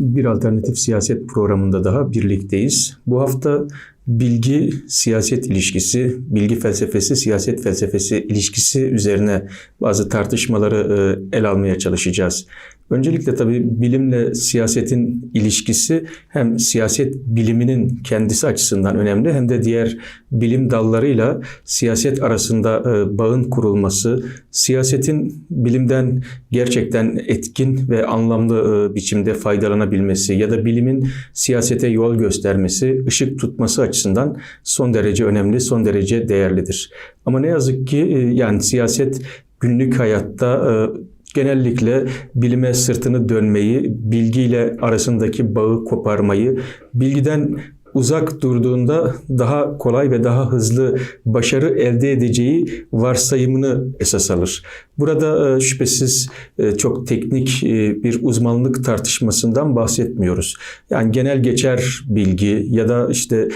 Bir alternatif siyaset programında daha birlikteyiz. Bu hafta bilgi siyaset ilişkisi, bilgi felsefesi siyaset felsefesi ilişkisi üzerine bazı tartışmaları e, el almaya çalışacağız. Öncelikle tabii bilimle siyasetin ilişkisi hem siyaset biliminin kendisi açısından önemli hem de diğer bilim dallarıyla siyaset arasında e, bağın kurulması, siyasetin bilimden gerçekten etkin ve anlamlı e, biçimde faydalanabilmesi ya da bilimin siyasete yol göstermesi, ışık tutması açısından son derece önemli, son derece değerlidir. Ama ne yazık ki e, yani siyaset günlük hayatta genellikle bilime sırtını dönmeyi, bilgiyle arasındaki bağı koparmayı, bilgiden uzak durduğunda daha kolay ve daha hızlı başarı elde edeceği varsayımını esas alır. Burada e, şüphesiz e, çok teknik e, bir uzmanlık tartışmasından bahsetmiyoruz. Yani genel geçer bilgi ya da işte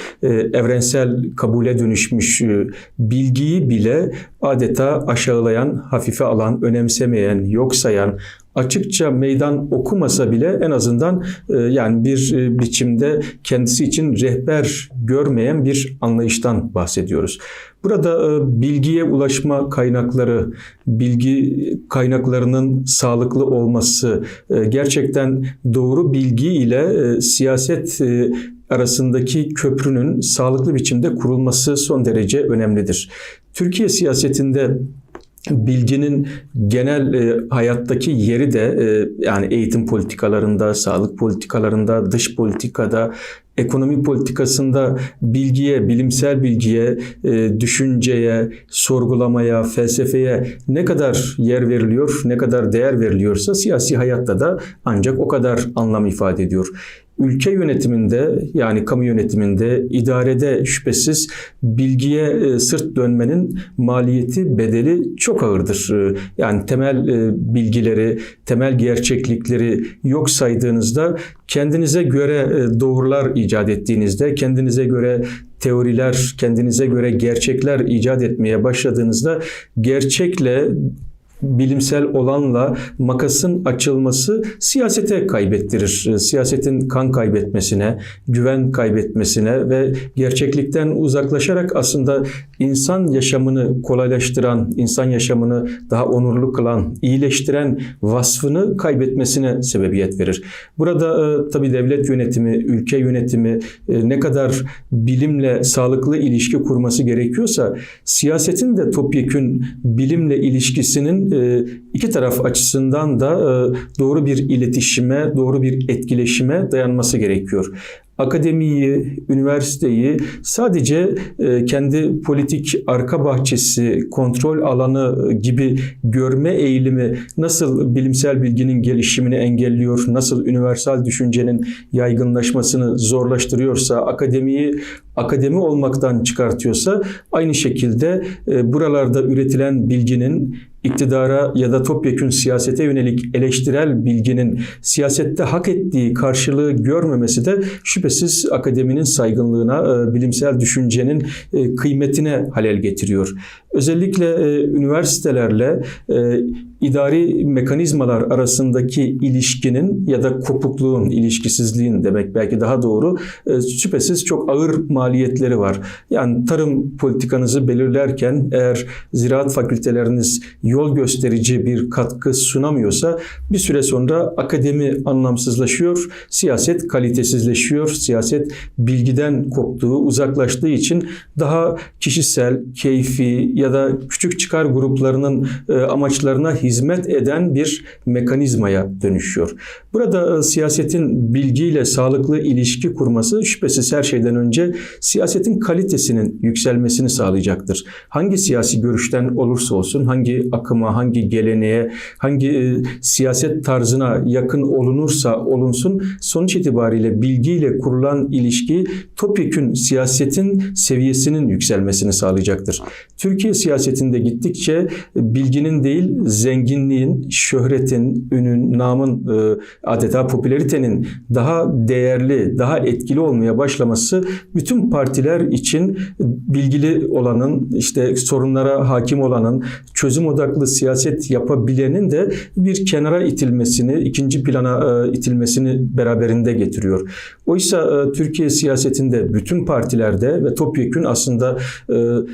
evrensel kabule dönüşmüş bilgiyi bile adeta aşağılayan, hafife alan, önemsemeyen, yok sayan, açıkça meydan okumasa bile en azından e, yani bir e, biçimde kendisi için rehber görmeyen bir anlayıştan bahsediyoruz. Burada e, bilgiye ulaşma kaynakları, bilgi kaynaklarının sağlıklı olması, gerçekten doğru bilgi ile siyaset arasındaki köprünün sağlıklı biçimde kurulması son derece önemlidir. Türkiye siyasetinde bilginin genel e, hayattaki yeri de e, yani eğitim politikalarında, sağlık politikalarında, dış politikada, ekonomi politikasında bilgiye, bilimsel bilgiye, e, düşünceye, sorgulamaya, felsefeye ne kadar yer veriliyor, ne kadar değer veriliyorsa siyasi hayatta da ancak o kadar anlam ifade ediyor ülke yönetiminde yani kamu yönetiminde, idarede şüphesiz bilgiye e, sırt dönmenin maliyeti, bedeli çok ağırdır. E, yani temel e, bilgileri, temel gerçeklikleri yok saydığınızda kendinize göre doğrular icat ettiğinizde, kendinize göre teoriler, kendinize göre gerçekler icat etmeye başladığınızda gerçekle bilimsel olanla makasın açılması siyasete kaybettirir. Ee, siyasetin kan kaybetmesine, güven kaybetmesine ve gerçeklikten uzaklaşarak aslında insan yaşamını kolaylaştıran, insan yaşamını daha onurlu kılan, iyileştiren vasfını kaybetmesine sebebiyet verir. Burada e, tabii devlet yönetimi, ülke yönetimi e, ne kadar bilimle sağlıklı ilişki kurması gerekiyorsa siyasetin de topyekün bilimle ilişkisinin e, iki taraf açısından da e, doğru bir iletişime, doğru bir etkileşime dayanması gerekiyor. Akademiyi, üniversiteyi sadece e, kendi politik arka bahçesi, kontrol alanı gibi görme eğilimi nasıl bilimsel bilginin gelişimini engelliyor, nasıl üniversal düşüncenin yaygınlaşmasını zorlaştırıyorsa, akademiyi akademi olmaktan çıkartıyorsa aynı şekilde e, buralarda üretilen bilginin iktidara ya da topyekün siyasete yönelik eleştirel bilginin siyasette hak ettiği karşılığı görmemesi de şüphesiz akademinin saygınlığına, e, bilimsel düşüncenin e, kıymetine halel getiriyor. Özellikle e, üniversitelerle idari mekanizmalar arasındaki ilişkinin ya da kopukluğun, ilişkisizliğin demek belki daha doğru şüphesiz çok ağır maliyetleri var. Yani tarım politikanızı belirlerken eğer ziraat fakülteleriniz yol gösterici bir katkı sunamıyorsa bir süre sonra akademi anlamsızlaşıyor, siyaset kalitesizleşiyor, siyaset bilgiden koptuğu, uzaklaştığı için daha kişisel, keyfi ya da küçük çıkar gruplarının e, amaçlarına hizmet eden bir mekanizmaya dönüşüyor. Burada e, siyasetin bilgiyle sağlıklı ilişki kurması şüphesiz her şeyden önce siyasetin kalitesinin yükselmesini sağlayacaktır. Hangi siyasi görüşten olursa olsun, hangi akıma, hangi geleneğe, hangi e, siyaset tarzına yakın olunursa olunsun sonuç itibariyle bilgiyle kurulan ilişki topyekün siyasetin seviyesinin yükselmesini sağlayacaktır. Türkiye siyasetinde gittikçe bilginin değil zengin zenginliğin, şöhretin, ünün, namın, e, adeta popülaritenin daha değerli, daha etkili olmaya başlaması bütün partiler için bilgili olanın, işte sorunlara hakim olanın, çözüm odaklı siyaset yapabilenin de bir kenara itilmesini, ikinci plana e, itilmesini beraberinde getiriyor. Oysa e, Türkiye siyasetinde bütün partilerde ve topyekün aslında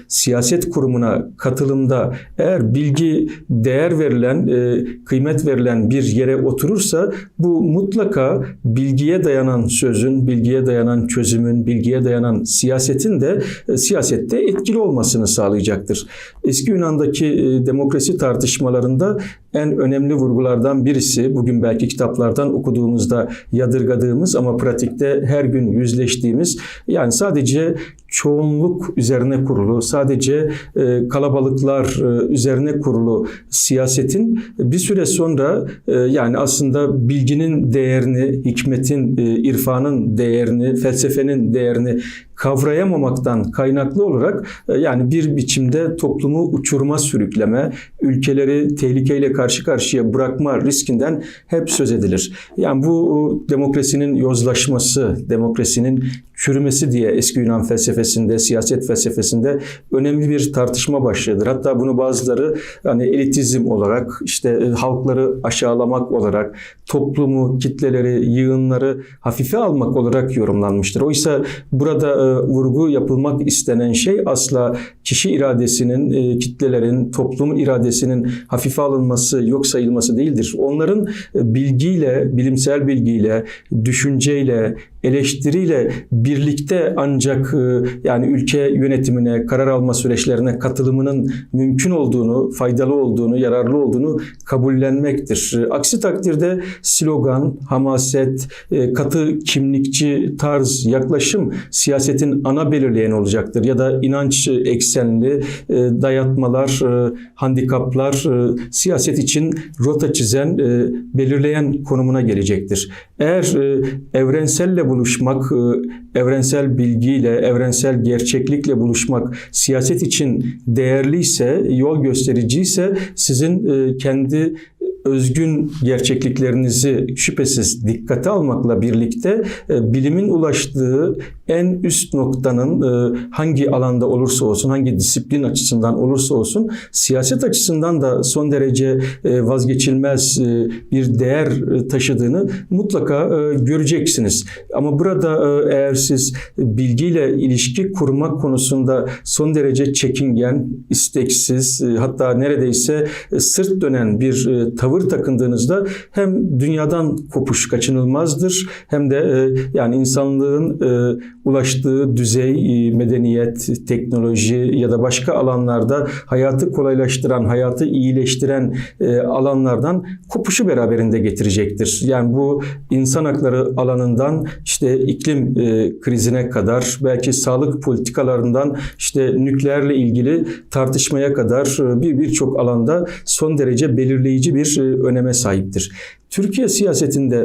siyaset kurumuna katılımda eğer bilgi değer verilen, e, kıymet verilen bir yere oturursa bu mutlaka bilgiye dayanan sözün, bilgiye dayanan çözümün, bilgiye dayanan siyasetin de e, siyasette etkili olmasını sağlayacaktır. Eski Yunan'daki e, demokrasi tartışmalarında en önemli vurgulardan birisi. Bugün belki kitaplardan okuduğumuzda yadırgadığımız ama pratikte her gün yüzleştiğimiz yani sadece çoğunluk üzerine kurulu, sadece e, kalabalıklar e, üzerine kurulu siyasetin bir süre sonra e, yani aslında bilginin değerini, hikmetin, irfanın değerini, felsefenin değerini kavrayamamaktan kaynaklı olarak e, yani bir biçimde toplumu uçuruma sürükleme, ülkeleri tehlikeyle karşı karşıya bırakma riskinden hep söz edilir. Yani bu demokrasinin yozlaşması, demokrasinin çürümesi diye eski Yunan felsefesinde, siyaset felsefesinde önemli bir tartışma başlığıdır. Hatta bunu bazıları hani elitizm olarak, işte e, halkları aşağılamak olarak, toplumu, kitleleri, yığınları hafife almak olarak yorumlanmıştır. Oysa burada e, vurgu yapılmak istenen şey asla kişi iradesinin, e, kitlelerin, toplum iradesinin hafife alınması, yok sayılması değildir. Onların bilgiyle, bilimsel bilgiyle, düşünceyle, eleştiriyle birlikte ancak e, yani ülke yönetimine, karar alma süreçlerine katılımının mümkün olduğunu, faydalı olduğunu, yararlı olduğunu kabullenmektir. Aksi takdirde slogan, hamaset, e, katı kimlikçi tarz, yaklaşım siyasetin ana belirleyen olacaktır. Ya da inanç eksenli e, dayatmalar, handikaplar siyaset için rota çizen, belirleyen konumuna gelecektir. Eğer evrenselle buluşmak, e, evrensel bilgiyle, evrensel gerçeklikle buluşmak siyaset için değerliyse, yol göstericiyse sizin e, kendi özgün gerçekliklerinizi şüphesiz dikkate almakla birlikte e, bilimin ulaştığı en üst noktanın e, hangi alanda olursa olsun, hangi disiplin açısından olursa olsun siyaset açısından da son derece e, vazgeçilmez bir değer taşıdığını mutlaka göreceksiniz. Ama burada eğer siz bilgiyle ilişki kurmak konusunda son derece çekingen, isteksiz, hatta neredeyse sırt dönen bir tavır takındığınızda hem dünyadan kopuş kaçınılmazdır hem de e, yani insanlığın e, ulaştığı düzey, e, medeniyet, teknoloji ya da başka alanlarda hayatı kolaylaştıran, hayatı iyileştiren alanlardan kopuşu beraberinde getirecektir. Yani bu insan hakları alanından işte iklim krizine kadar belki sağlık politikalarından işte nükleerle ilgili tartışmaya kadar bir birçok alanda son derece belirleyici bir öneme sahiptir. Türkiye siyasetinde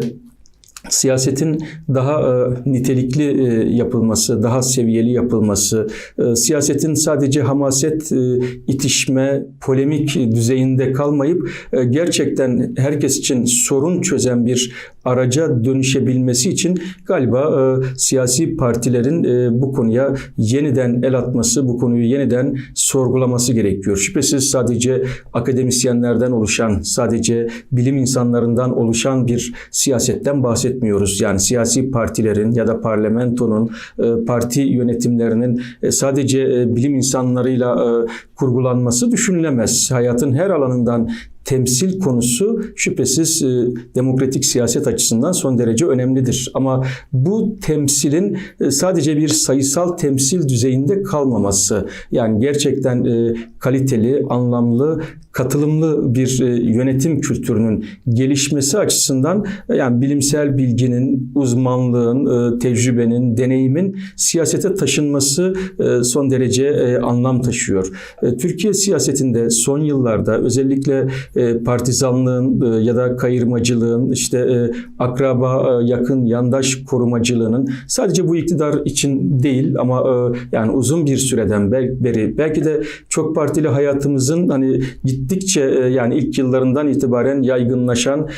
siyasetin daha e, nitelikli e, yapılması, daha seviyeli yapılması, e, siyasetin sadece hamaset, e, itişme, polemik düzeyinde kalmayıp e, gerçekten herkes için sorun çözen bir araca dönüşebilmesi için galiba e, siyasi partilerin e, bu konuya yeniden el atması, bu konuyu yeniden sorgulaması gerekiyor. Şüphesiz sadece akademisyenlerden oluşan, sadece bilim insanlarından oluşan bir siyasetten bahsetmiyoruz. Yani siyasi partilerin ya da parlamentonun, e, parti yönetimlerinin e, sadece e, bilim insanlarıyla e, kurgulanması düşünülemez. Hayatın her alanından temsil konusu şüphesiz e, demokratik siyaset açısından son derece önemlidir. Ama bu temsilin e, sadece bir sayısal temsil düzeyinde kalmaması, yani gerçekten e, kaliteli, anlamlı, katılımlı bir e, yönetim kültürünün gelişmesi açısından e, yani bilimsel bilginin, uzmanlığın, e, tecrübenin, deneyimin siyasete taşınması son derece anlam taşıyor. Türkiye siyasetinde son yıllarda özellikle e, partizanlığın e, ya da kayırmacılığın, işte e, akraba e, yakın yandaş korumacılığının sadece bu iktidar için değil ama yani uzun bir süreden beri belki de çok partili hayatımızın hani gittikçe yani ilk yıllarından itibaren yaygınlaşan,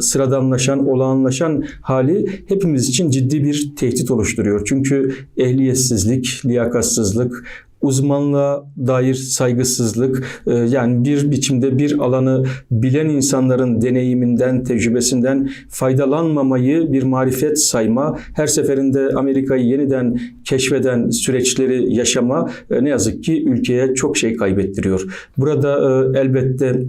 sıradanlaşan, olağanlaşan hali hepimiz için ciddi bir tehdit oluşturuyor. Çünkü ehliyetsizlik, liyakatsızlık, uzmanlığa dair saygısızlık e, yani bir biçimde bir alanı bilen insanların deneyiminden, tecrübesinden faydalanmamayı bir marifet sayma, her seferinde Amerika'yı yeniden keşfeden süreçleri yaşama e, ne yazık ki ülkeye çok şey kaybettiriyor. Burada e, elbette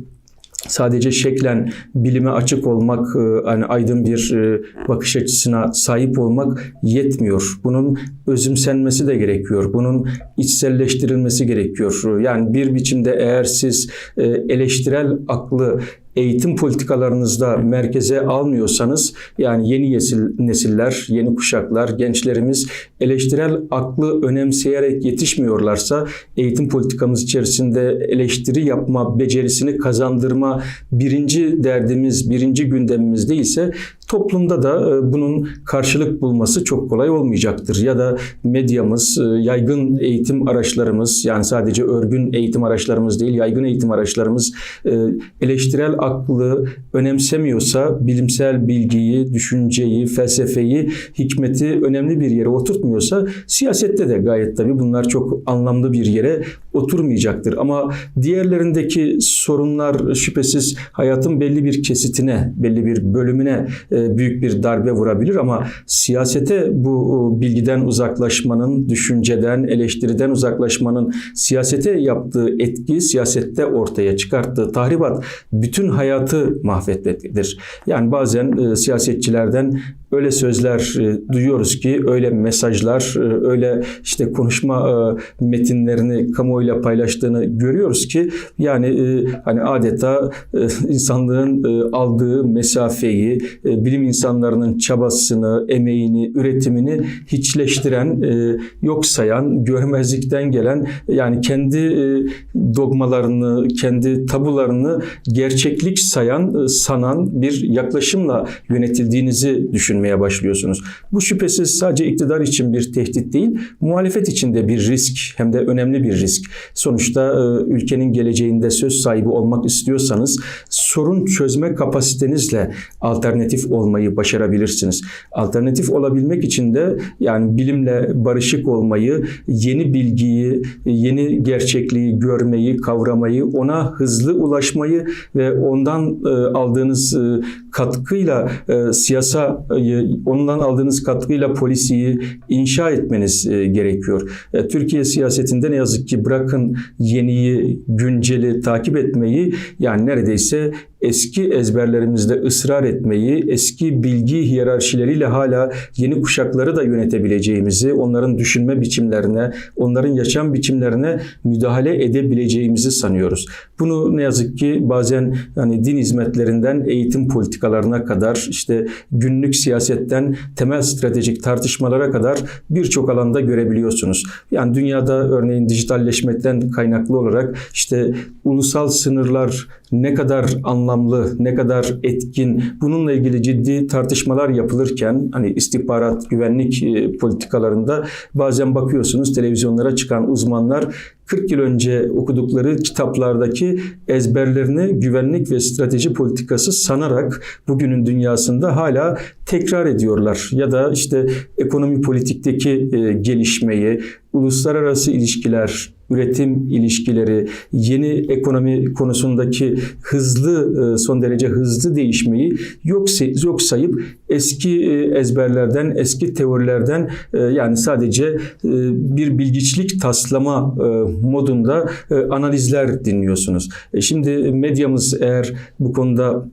sadece şeklen bilime açık olmak, hani aydın bir e, bakış açısına sahip olmak yetmiyor. Bunun özümsenmesi de gerekiyor. Bunun içselleştirilmesi gerekiyor. Yani bir biçimde eğer siz e, eleştirel aklı eğitim politikalarınızda merkeze almıyorsanız yani yeni nesil, nesiller, yeni kuşaklar, gençlerimiz eleştirel aklı önemseyerek yetişmiyorlarsa eğitim politikamız içerisinde eleştiri yapma becerisini kazandırma birinci derdimiz, birinci gündemimiz değilse toplumda da e, bunun karşılık bulması çok kolay olmayacaktır. Ya da medyamız, e, yaygın eğitim araçlarımız yani sadece örgün eğitim araçlarımız değil, yaygın eğitim araçlarımız e, eleştirel aklı önemsemiyorsa bilimsel bilgiyi, düşünceyi, felsefeyi, hikmeti önemli bir yere oturtmuyorsa siyasette de gayet tabii bunlar çok anlamlı bir yere oturmayacaktır. Ama diğerlerindeki sorunlar şüphesiz hayatın belli bir kesitine, belli bir bölümüne e, büyük bir darbe vurabilir ama siyasete bu bilgiden uzaklaşmanın, düşünceden, eleştiriden uzaklaşmanın siyasete yaptığı etki, siyasette ortaya çıkarttığı tahribat bütün hayatı mahvetmektedir. Yani bazen e, siyasetçilerden öyle sözler e, duyuyoruz ki, öyle mesajlar, e, öyle işte konuşma e, metinlerini kamuoyuyla paylaştığını görüyoruz ki yani hani adeta e, insanlığın aldığı mesafeyi, bilim insanlarının çabasını, emeğini, üretimini hiçleştiren, yok sayan, görmezlikten gelen yani kendi dogmalarını, kendi tabularını gerçeklik sayan, sanan bir yaklaşımla yönetildiğinizi düşünmeye başlıyorsunuz. Bu şüphesiz sadece iktidar için bir tehdit değil, muhalefet için de bir risk hem de önemli bir risk. Sonuçta e, ülkenin geleceğinde söz sahibi olmak istiyorsanız sorun çözme kapasitenizle alternatif olmayı başarabilirsiniz. Alternatif olabilmek için de yani bilimle barışık olmayı, yeni bilgiyi, yeni gerçekliği görmeyi, kavramayı, ona hızlı ulaşmayı ve ondan e, aldığınız e, katkıyla e, siyasa ondan aldığınız katkıyla polisiyi inşa etmeniz gerekiyor. Türkiye siyasetinde ne yazık ki bırakın yeniyi, günceli takip etmeyi yani neredeyse eski ezberlerimizde ısrar etmeyi, eski bilgi hiyerarşileriyle hala yeni kuşakları da yönetebileceğimizi, onların düşünme biçimlerine, onların yaşam biçimlerine müdahale edebileceğimizi sanıyoruz. Bunu ne yazık ki bazen hani din hizmetlerinden eğitim politikalarına kadar işte günlük siyasetten temel stratejik tartışmalara kadar birçok alanda görebiliyorsunuz. Yani dünyada örneğin dijitalleşmekten kaynaklı olarak işte ulusal sınırlar ne kadar anlamlı, ne kadar etkin bununla ilgili ciddi tartışmalar yapılırken hani istihbarat, güvenlik e, politikalarında bazen bakıyorsunuz televizyonlara çıkan uzmanlar 40 yıl önce okudukları kitaplardaki ezberlerini güvenlik ve strateji politikası sanarak bugünün dünyasında hala tekrar ediyorlar. Ya da işte ekonomi politikteki e, gelişmeyi, uluslararası ilişkiler, üretim ilişkileri, yeni ekonomi konusundaki hızlı, e, son derece hızlı değişmeyi yok, yok sayıp eski e, ezberlerden, eski teorilerden e, yani sadece bir bilgiçlik taslama modunda analizler dinliyorsunuz. Şimdi medyamız eğer bu konuda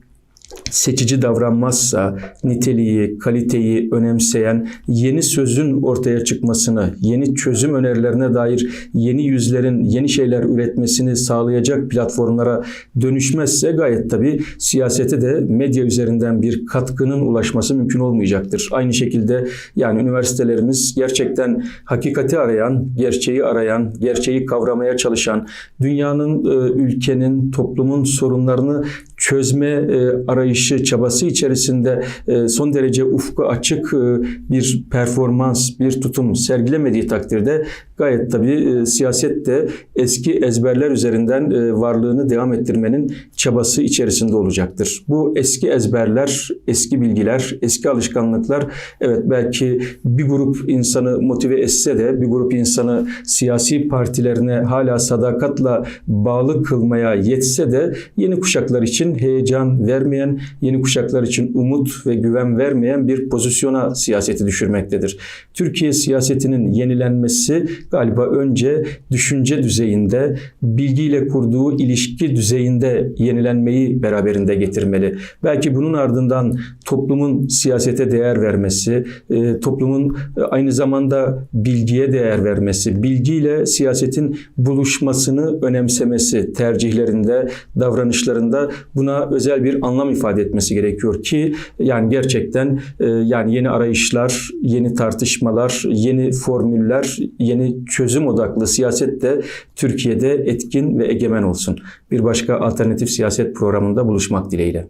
seçici davranmazsa, niteliği, kaliteyi önemseyen yeni sözün ortaya çıkmasını, yeni çözüm önerilerine dair yeni yüzlerin yeni şeyler üretmesini sağlayacak platformlara dönüşmezse gayet tabii siyasete de medya üzerinden bir katkının ulaşması mümkün olmayacaktır. Aynı şekilde yani üniversitelerimiz gerçekten hakikati arayan, gerçeği arayan, gerçeği kavramaya çalışan, dünyanın, e, ülkenin, toplumun sorunlarını çözme e, arayışı, çabası içerisinde e, son derece ufku açık e, bir performans, bir tutum sergilemediği takdirde gayet tabii siyaset de eski ezberler üzerinden varlığını devam ettirmenin çabası içerisinde olacaktır. Bu eski ezberler, eski bilgiler, eski alışkanlıklar evet belki bir grup insanı motive etse de bir grup insanı siyasi partilerine hala sadakatla bağlı kılmaya yetse de yeni kuşaklar için heyecan vermeyen, yeni kuşaklar için umut ve güven vermeyen bir pozisyona siyaseti düşürmektedir. Türkiye siyasetinin yenilenmesi galiba önce düşünce düzeyinde, bilgiyle kurduğu ilişki düzeyinde yenilenmeyi beraberinde getirmeli. Belki bunun ardından toplumun siyasete değer vermesi, e, toplumun e, aynı zamanda bilgiye değer vermesi, bilgiyle siyasetin buluşmasını önemsemesi tercihlerinde, davranışlarında buna özel bir anlam ifade etmesi gerekiyor ki yani gerçekten e, yani yeni arayışlar, yeni tartışmalar, yeni formüller, yeni çözüm odaklı siyaset de Türkiye'de etkin ve egemen olsun. Bir başka alternatif siyaset programında buluşmak dileğiyle.